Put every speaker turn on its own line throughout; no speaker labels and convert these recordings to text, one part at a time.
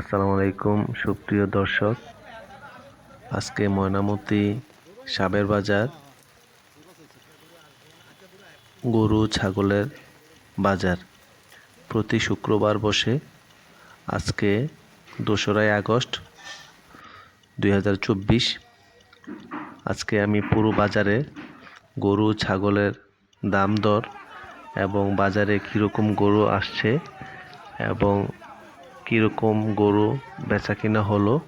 আসসালামু আলাইকুম, সুপ্রিয় দর্শক। আজকে ময়নামতি সাবের বাজার, গরু ছাগলের বাজার। প্রতি শুক্রবার বসে আজকে দোসরাই আগস্ট দুই হাজার চব্বিশ। আজকে আমি পুরো বাজারে গরু ছাগলের দাম দর এবং বাজারে কীরকম গরু আসছে এবং কীরকম গরু বেচা কিনা হলো,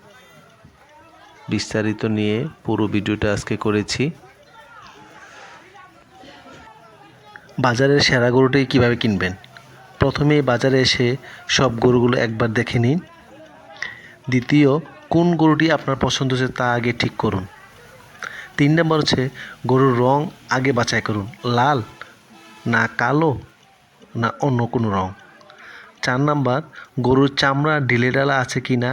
বিস্তারিত নিয়ে পুরো ভিডিওটা আজকে করেছি। বাজারের সেরা গরুটাই কীভাবে কিনবেন? প্রথমে বাজারে এসে সব গরুগুলো একবার দেখে নিন। দ্বিতীয়, কোন গরুটি আপনার পছন্দ হচ্ছে তা আগে ঠিক করুন। তিন নম্বর হচ্ছে গরুর রং আগে বাছাই করুন। লাল না কালো না অন্য কোনো রং? চার নাম্বার, গরুর চামড়া ঢিলে ডালা আছে কি না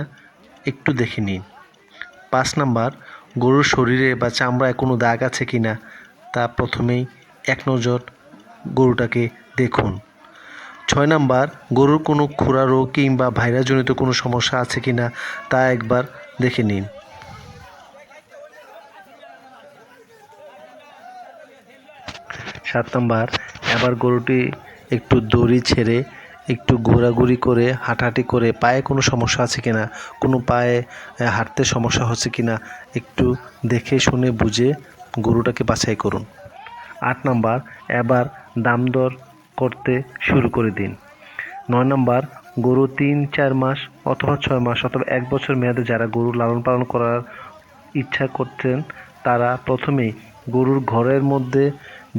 একটু দেখে নিন। পাঁচ নাম্বার, গরুর শরীরে বা চামড়ায় কোনো দাগ আছে কি না তা প্রথমেই এক নজর গরুটাকে দেখুন। ছয় নাম্বার, গরুর কোনো খুরা রোগ কিংবা ভাইরাসজনিত কোনো সমস্যা আছে কি না তা একবার দেখে নিন। সাত নাম্বার, এবার গরুটি একটু দড়ি ছেড়ে একটু ঘোরাঘুরি করে, হাঁটাহাঁটি করে, পায়ে কোনো সমস্যা আছে কি না কোনো পায়ে হাঁটতে সমস্যা হচ্ছে কিনা? একটু দেখে শুনে বুঝে গরুটাকে বাছাই করুন। আট নাম্বার, এবার দাম দর করতে শুরু করে দিন। নয় নাম্বার, গরু তিন, চার মাস অথবা ছয় মাস অথবা এক বছর মেয়াদে যারা গরু লালন পালন করার ইচ্ছা করছেন, তারা প্রথমেই গরুর ঘরের মধ্যে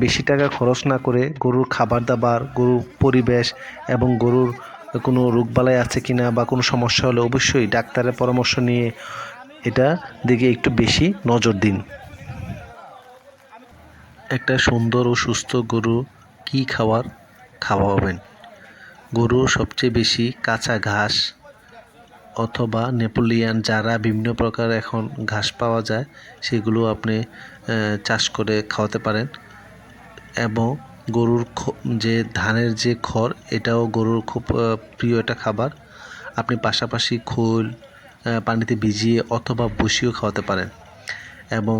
বেশি টাকা খরচ না করে গরুর খাবার দাবার গরুর পরিবেশ এবং গরুর কোনো রোগবালাই আছে কি না বা কোনো সমস্যা হলে অবশ্যই ডাক্তারের পরামর্শ নিয়ে এটা দিকে একটু বেশি নজর দিন। একটা সুন্দর ও সুস্থ গরু কি খাবার খাওয়াবেন। গরু সবচেয়ে বেশি কাঁচা ঘাস অথবা নেপোলিয়ান যারা বিভিন্ন প্রকার এখন ঘাস পাওয়া যায়, সেগুলো আপনি চাষ করে খাওয়াতে পারেন। এবং গরুর যে ধানের যে খড়, এটাও গরুর খুব প্রিয় একটা খাবার। আপনি পাশাপাশি খোল পানিতে ভিজিয়ে অথবা বসিয়েও খাওয়াতে পারেন। এবং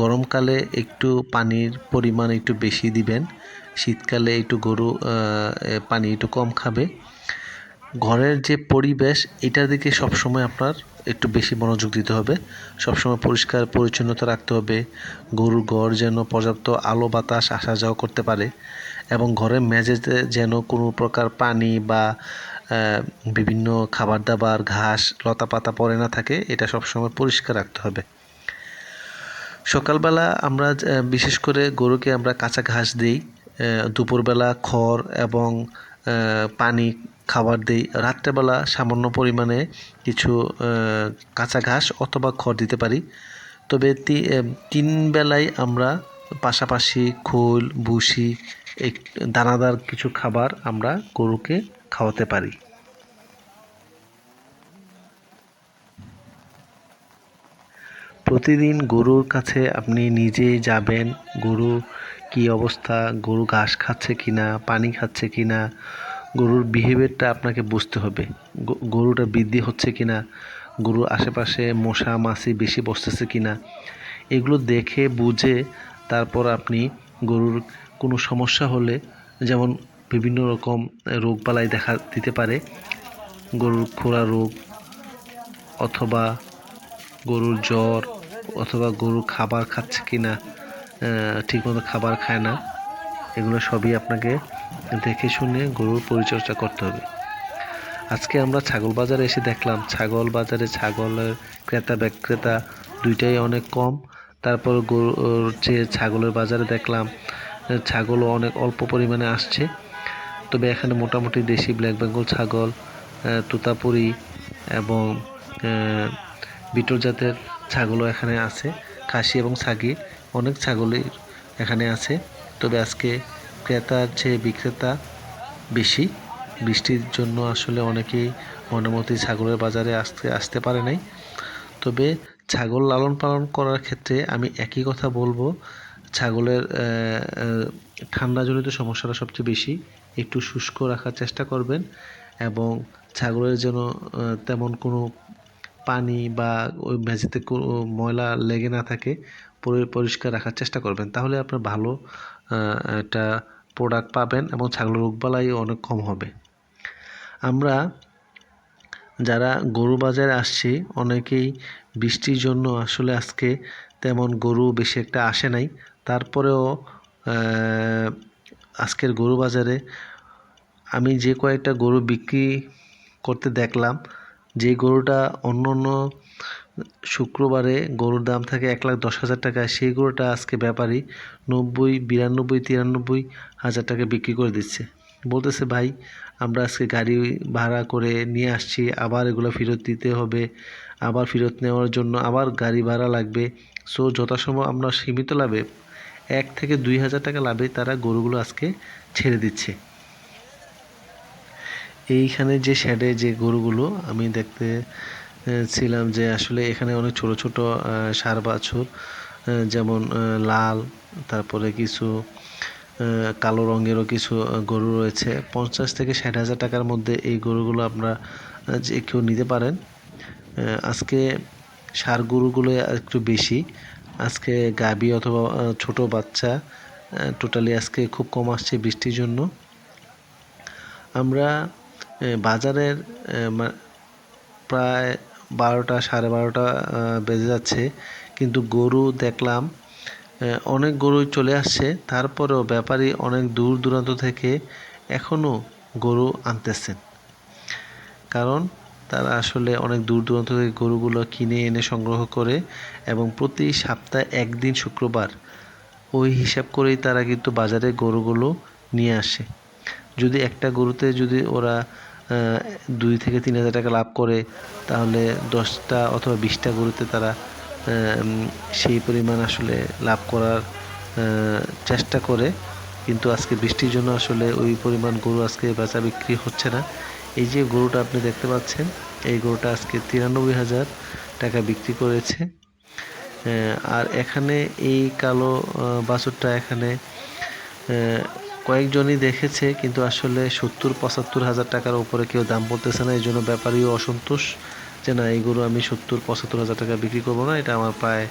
গরমকালে একটু পানির পরিমাণ একটু বেশি দিবেন। শীতকালে একটু গরু পানি একটু কম খাবে। ঘরের যে পরিবেশ এটার দিকে সবসময় আপনার একটু বেশি মনোযোগ দিতে হবে। সবসময় পরিষ্কার পরিচ্ছন্নতা রাখতে হবে। গরুর ঘর যেন পর্যাপ্ত আলো বাতাস আসা যাওয়া করতে পারে এবং ঘরের মেঝেতে যেন কোনো প্রকার পানি বা বিভিন্ন খাবার দাবার ঘাস লতা পাতা পড়ে না থাকে, এটা সবসময় পরিষ্কার রাখতে হবে। সকালবেলা আমরা বিশেষ করে গরুকে আমরা কাঁচা ঘাস দিই। দুপুরবেলা খড় এবং পানি খাবার দিই। রাত্রেবেলা সামান্য পরিমাণে কিছু কাঁচা ঘাস অথবা খড় দিতে পারি। তবে তিন বেলায় আমরা পাশাপাশি খোল, ভুসি, এক, দানাদার কিছু খাবার আমরা গরুকে খাওয়াতে পারি। প্রতিদিন গরুর কাছে আপনি নিজে যাবেন, গরু কি অবস্থা, গরু ঘাস খাচ্ছে কিনা, পানি খাচ্ছে কিনা গরুর বিহেভিয়ারটা আপনাকে বুঝতে হবে। গরুটা বৃদ্ধি হচ্ছে কি না গরুর আশেপাশে মশা মাছি বেশি বসতেছে কি না এগুলো দেখে, বুঝে তারপর আপনি গরুর কোনো সমস্যা হলে, যেমন বিভিন্ন রকম রোগবালাই দেখা দিতে পারে, গরুর খোরা রোগ অথবা গরুর জ্বর অথবা গরু খাবার খাচ্ছে কি না ঠিকমতো খাবার খায় না এগুলো সবই আপনাকে দেখে শুনে গরুর পরিচর্যা করতে হবে। আজকে আমরা ছাগল বাজারে এসে দেখলাম, ছাগল বাজারে ছাগলের ক্রেতা, বিক্রেতা দুইটাই অনেক কম। তারপর গরুর যে ছাগলের বাজারে দেখলাম ছাগলও অনেক অল্প পরিমাণে আসছে। তবে এখানে মোটামুটি দেশি ব্ল্যাক বেঙ্গল ছাগল তোতাপুরি এবং বিটল জাতের ছাগলও এখানে আছে। খাসি এবং ছাগি, অনেক ছাগলই এখানে আছে। তবে আজকে ক্রেতার চেয়ে বিক্রেতা বেশি, বৃষ্টির জন্য আসলে অনেকেই মনোমতি ছাগলের বাজারে আসতে আসতে পারে নাই। তবে ছাগল লালন পালন করার ক্ষেত্রে আমি একই কথা বলব, ছাগলের ঠান্ডাজনিত সমস্যাটা সবচেয়ে বেশি। একটু শুষ্ক রাখার চেষ্টা করবেন এবং ছাগলের যেন তেমন কোনো পানি বা ওই মেঝেতে কোনো ময়লা লেগে না থাকে পরিষ্কার রাখার চেষ্টা করবেন। তাহলে আপনার ভালো একটা প্রোডাক্ট পাবেন এবং ছাগলের রোগবালাই অনেক কম হবে। আমরা যারা গরু বাজারে আসছি, অনেকেই বৃষ্টির জন্য আসলে আজকে তেমন গরু বেশি একটা আসে নাই। তারপরেও আজকের গরু বাজারে আমি যে কয়েকটা গরু বিক্রি করতে দেখলাম, যে গরুটা অন্য অন্য শুক্রবারে গরুর দাম থাকে এক লাখ দশ হাজার টাকা। সেই গরুটা আজকে ব্যাপারী নব্বই, বিরানব্বই, তিরানব্বই হাজার টাকা বিক্রি করে দিচ্ছে। বলতেছে, ভাই, আমরা আজকে গাড়ি ভাড়া করে নিয়ে আসছি, আবার এগুলো ফেরত দিতে হবে, আবার ফেরত নেওয়ার জন্য আবার গাড়ি ভাড়া লাগবে। সো, যথাসম্ভব আমরা সীমিত লাভে এক থেকে দুই হাজার টাকা লাভে তারা গরুগুলো আজকে ছেড়ে দিচ্ছে। এইখানে যে শেডে যে গরুগুলো আমি দেখতে ছিলাম যে আসলে এখানে অনেক ছোট ছোট সার বাছুর যেমন লাল, তারপরে কিছু কালো রঙেরও কিছু গরু রয়েছে। পঞ্চাশ থেকে ষাট হাজার টাকার মধ্যে এই গরুগুলো আপনারা যে কেউ নিতে পারেন। আজকে ষাঁড় গরুগুলো একটু বেশি। আজকে গাবি অথবা ছোট বাচ্চা টোটালি আজকে খুব কম আসছে বৃষ্টির জন্য। আমরা বাজারের প্রায় বারোটা, সাড়ে বারোটা বেজে যাচ্ছে। কিন্তু গরু দেখলাম অনেক গরুই চলে আসছে। তারপরেও ব্যাপারী অনেক দূর দূরান্ত থেকে এখনও গরু আনতেছেন। কারণ তারা আসলে অনেক দূর দূরান্ত থেকে গরুগুলো কিনে এনে সংগ্রহ করে এবং প্রতি সপ্তাহে একদিন শুক্রবার ওই হিসাব করেই তারা কিন্তু বাজারে গরুগুলো নিয়ে আসে। যদি একটা গরুতে যদি ওরা দুই থেকে তিন হাজার টাকা লাভ করে, তাহলে দশটা অথবা বিশটা গরুতে তারা সেই পরিমাণ আসলে লাভ করার চেষ্টা করে। কিন্তু আজকে বৃষ্টির জন্য আসলে ওই পরিমাণ গরু আজকে বেচা বিক্রি হচ্ছে না। এই যে গরুটা আপনি দেখতে পাচ্ছেন, এই গরুটা আজকে তিরানব্বই হাজার টাকা বিক্রি করেছে। আর এখানে এই কালো বাছুরটা এখানে কয়েকজনই দেখেছে কিন্তু আসলে সত্তর পঁচাত্তর হাজার টাকার উপরে কেউ দাম বলতেছে না এই জন্য ব্যাপারীও অসন্তোষ যে না এই গরু আমি সত্তর পঁচাত্তর হাজার টাকা বিক্রি করব না এটা আমার প্রায়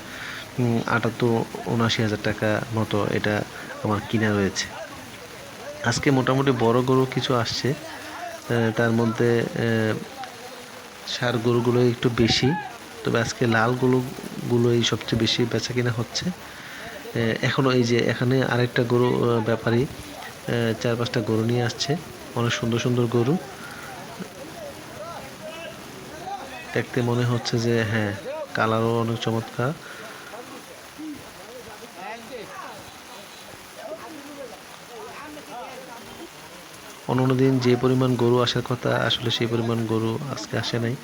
আটাত্তর উনআশি হাজার টাকা মতো এটা আমার কিনা রয়েছে। আজকে মোটামুটি বড় গরু কিছু আসছে তার মধ্যে ষাঁড় গরুগুলো একটু বেশি তবে আজকে লাল গরুগুলোই সবচেয়ে বেশি বেচা কিনা হচ্ছে। আহ, এখনও এই যে এখানে আরেকটা গরু ব্যাপারী চার পাঁচটা গরু নিয়ে আসছে। অনেক সুন্দর সুন্দর গরু। দেখতে মনে হচ্ছে যে হ্যাঁ কালারও অনেক চমৎকার। অন্য দিন যে পরিমাণ গরু আসার কথা, আসলে সেই পরিমাণ গরু আজকে আসে নাই।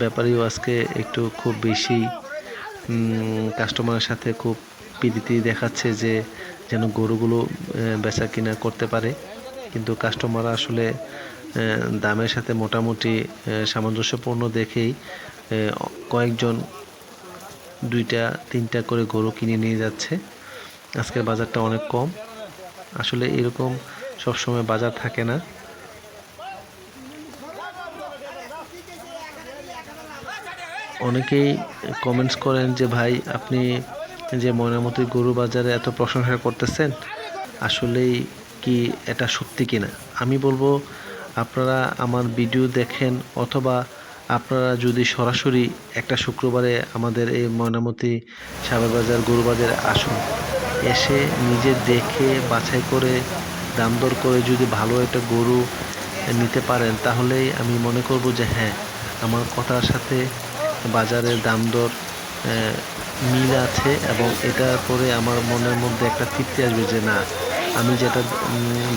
ব্যাপারীও আজকে একটু খুব বেশি কাস্টমারের সাথে খুব প্রীতি দেখাচ্ছে যে যেন গরুগুলো বেচা কিনা করতে পারে। কিন্তু কাস্টমার আসলে দামের সাথে মোটামুটি সামঞ্জস্যপূর্ণ দেখেই কয়েকজন দুইটা, তিনটা করে গরু কিনে নিয়ে যাচ্ছে। আজকের বাজারটা অনেক কম। আসলে এরকম সবসময় বাজার থাকে না। অনেকেই কমেন্টস করেন যে, ভাই, আপনি যে ময়নামতি গরু বাজারে এত প্রশংসা করতেছেন, আসলেই কি এটা সত্যি কিনা? আমি বলব, আপনারা আমার ভিডিও দেখেন অথবা আপনারা যদি সরাসরি একটা শুক্রবারে আমাদের এই ময়নামতি সাবের বাজার গরু বাজারে আসুন, এসে নিজে দেখে, বাছাই করে, দাম দর করে যদি ভালো একটা গরু নিতে পারেন, তাহলেই আমি মনে করব যে হ্যাঁ আমার কথার সাথে বাজারের দাম দর মিল আছে এবং এটা পরে আমার মনের মধ্যে একটা তৃপ্তি আসবে যে না, আমি যেটা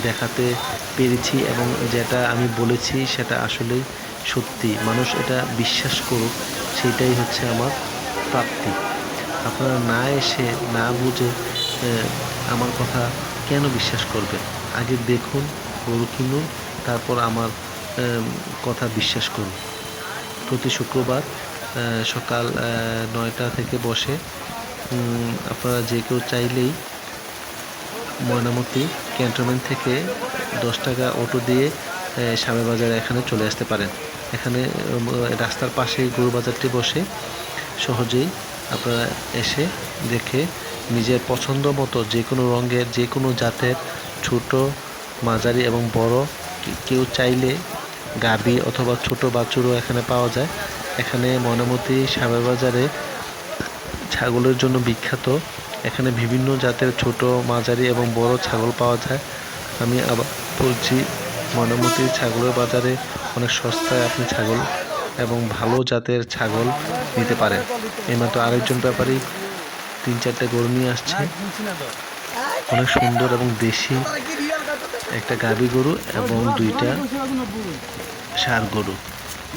দেখাতে পেরেছি এবং যেটা আমি বলেছি সেটা আসলেই সত্যি। মানুষ এটা বিশ্বাস করুক, সেটাই হচ্ছে আমার প্রাপ্তি। আপনারা না এসে না বুঝে আমার কথা কেন বিশ্বাস করবেন? আগে দেখুন গরু কিনুন তারপর আমার কথা বিশ্বাস করুন। প্রতি শুক্রবার সকাল নয়টা থেকে বসে। আপনারা যে কেউ চাইলেই ময়নামতি ক্যান্টনমেন্ট থেকে দশ টাকা অটো দিয়ে শ্যামে বাজারে এখানে চলে আসতে পারেন। এখানে রাস্তার পাশেই গরু বাজারটি বসে। সহজেই আপনারা এসে দেখে নিজের পছন্দ মতো যে কোনো রঙের, যে কোনো জাতের ছোট, মাঝারি এবং বড়, কেউ চাইলে গাবি অথবা ছোট বাছুরও এখানে পাওয়া যায়। এখানে ময়নামতি সাবের বাজারে ছাগলের জন্য বিখ্যাত। এখানে বিভিন্ন জাতের ছোট মাঝারি এবং বড় ছাগল পাওয়া যায়। আমি আবার বলছি, ময়নামতি ছাগলের বাজারে অনেক সস্তায় আপনি ছাগল এবং ভালো জাতের ছাগল নিতে পারেন। এইমাত্র আরেকজন ব্যাপারী তিন চারটে গরু নিয়ে আসছে। অনেক সুন্দর এবং দেশি একটা গাভী গরু এবং দুইটা ষাঁড় গরু।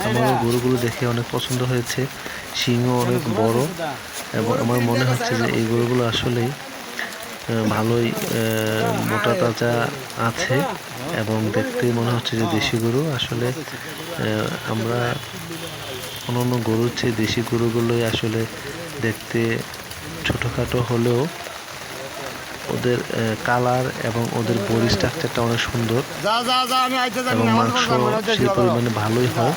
আমার গরুগুলো দেখে অনেক পছন্দ হয়েছে। শিংও অনেক বড়। এবং আমার মনে হচ্ছে যে এই গরুগুলো আসলেই ভালোই মোটা তাজা আছে। এবং দেখতে মনে হচ্ছে যে দেশি গরু। আসলে আমরা অন্য অন্য গরুর চেয়ে দেশি গরুগুলোই আসলে দেখতে ছোটোখাটো হলেও ওদের কালার এবং ওদের বডি স্ট্রাকচারটা অনেক সুন্দর।
যা যা যা আমি আইতে জানি
এবং
আমার
মাংস সেই পরিমাণে ভালোই হয়।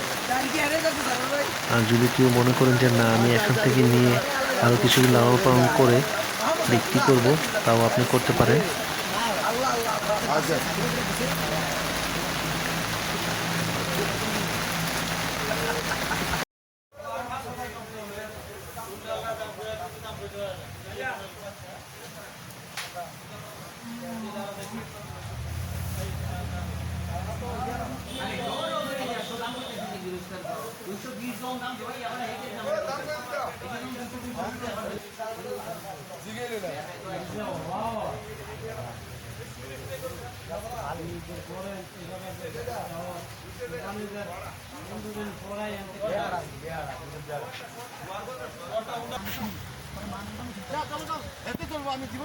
আর যদি কেউ মনে করেন যে না আমি এখান থেকে নিয়ে আরও কিছু লালন পালন করে বিক্রি করব তাও আপনি করতে পারেন।
আমি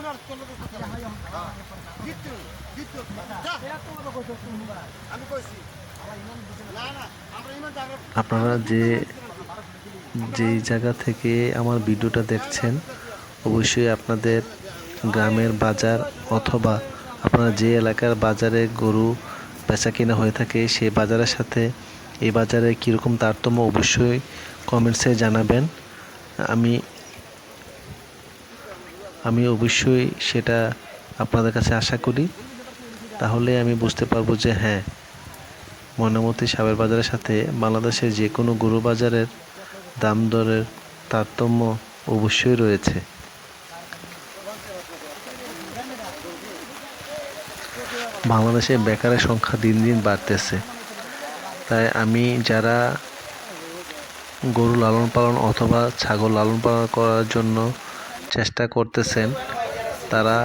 আর
আপনারা যে যেই জায়গা থেকে আমার ভিডিওটা দেখছেন অবশ্যই আপনাদের গ্রামের বাজার অথবা আপনারা যে এলাকার বাজারে গরু বেচা কেনা হয়ে থাকে সেই বাজারের সাথে এই বাজারে কীরকম তারতম্য অবশ্যই কমেন্টসে জানাবেন। আমি আমি অবশ্যই সেটা আপনাদের কাছে আশা করি। তাহলে আমি বুঝতে পারব যে হ্যাঁ ময়নামতি সাবের বাজারের সাথে বাংলাদেশের যে কোনো গরু বাজারের দাম দরের তারতম্য অবশ্যই রয়েছে। বাংলাদেশে বেকারের সংখ্যা দিন দিন বাড়তেছে। তাই আমি যারা গরু লালন পালন অথবা ছাগল লালন পালন করার জন্য চেষ্টা করতেছেন, তারা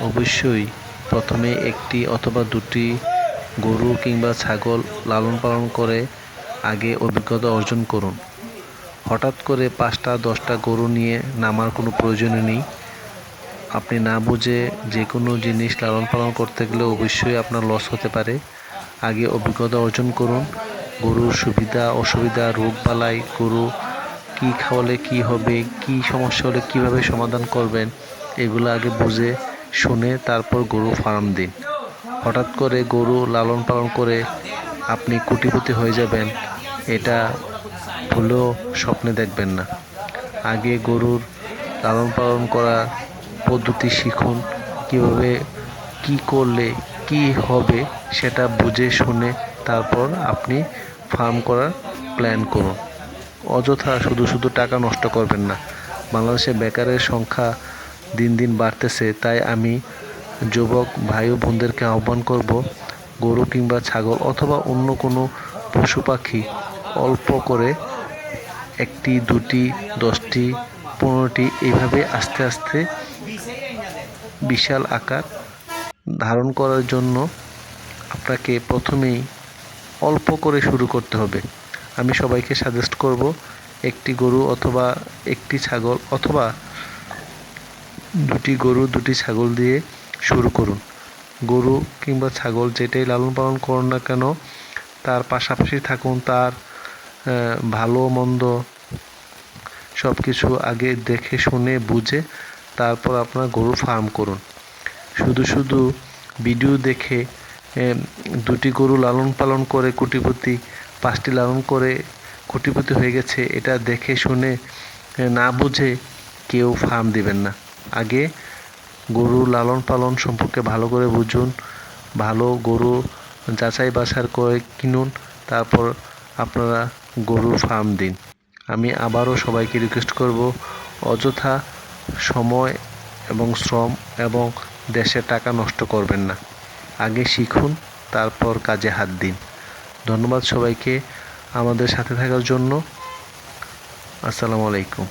অবশ্যই প্রথমে একটি অথবা দুটি গরু কিংবা ছাগল লালন পালন করে আগে অভিজ্ঞতা অর্জন করুন। হঠাৎ করে পাঁচটা, দশটা গরু নিয়ে নামার কোনো প্রয়োজন নেই। আপনি না বুঝে যে কোনো জিনিস লালন পালন করতে গেলে অবশ্যই আপনার লস হতে পারে। আগে অভিজ্ঞতা অর্জন করুন। গরুর সুবিধা, অসুবিধা, রোগ বালাই, গরু কী খাওয়ালে কি হবে, কি সমস্যা হলে কীভাবে সমাধান করবেন, এগুলো আগে বুঝে, শুনে তারপর গরু ফার্ম দিন। হঠাৎ করে গরু লালন পালন করে আপনি কোটিপতি হয়ে যাবেন, এটা ভুলেও স্বপ্নে দেখবেন না। আগে গরুর লালন পালন করা পদ্ধতি শিখুন, কীভাবে কি করলে কি হবে সেটা বুঝে শুনে তারপর আপনি ফার্ম করার প্ল্যান করুন। অযথা শুধু শুধু টাকা নষ্ট করবেন না। বাংলাদেশে বেকারের সংখ্যা দিন দিন বাড়তেছে, তাই আমি যুবক ভাই ও বোনদেরকে আহ্বান করব, গরু কিংবা ছাগল অথবা অন্য কোনো পশু পাখি অল্প করে একটি, দুটি, দশটি, পনেরোটি, এইভাবে আস্তে আস্তে বিশাল আকার ধারণ করার জন্য আপনাকে প্রথমেই অল্প করে শুরু করতে হবে। আমি সবাইকে সাজেস্ট করব একটি গরু অথবা একটি ছাগল অথবা দুটি গরু, দুটি ছাগল দিয়ে শুরু করুন। গরু কিংবা ছাগল যেটাই লালন পালন করুন না কেন, তার পাশাপাশি থাকুন, তার ভালো মন্দ সব কিছু আগে দেখে শুনে বুঝে তারপর আপনার গরু ফার্ম করুন। শুধু শুধু ভিডিও দেখে দুটি গরু লালন পালন করে কোটিপতি পাঁচটি লালন করে কোটিপতি হয়ে গেছে, এটা দেখে শুনে না বুঝে কেউ ফার্ম দিবেন না। আগে গরু লালন পালন সম্পর্কে ভালো করে বুঝুন, ভালো গরু যাচাই বাছাই করে কিনুন, তারপর আপনারা গরুর ফার্ম দিন। আমি আবারও সবাইকে রিকোয়েস্ট করব, অযথা সময় এবং শ্রম এবং দেশের টাকা নষ্ট করবেন না। আগে শিখুন, তারপর কাজে হাত দিন। ধন্যবাদ সবাইকে আমাদের সাথে থাকার জন্য। আসসালামু আলাইকুম।